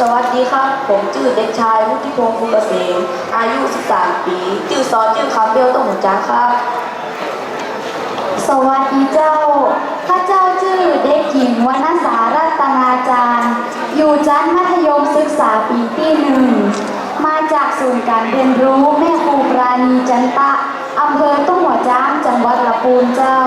สวัสดีครับ ผมชื่อเด็กชายวุฒิพงศ์ภูเกษมอายุ 13 ปีชื่อซอชื่อคำเบลต้องหัวจ้าครับ สวัสดีเจ้า ข้าเจ้าชื่อเด็กหญิงวรรณสารัตนาจารย์ อยู่ชั้นมัธยมศึกษาปีที่หนึ่ง มาจากศูนย์การเรียนรู้แม่ครูปราณีจันตะอำเภอตุ้งหัวจ้างจังหวัดละปูนเจ้า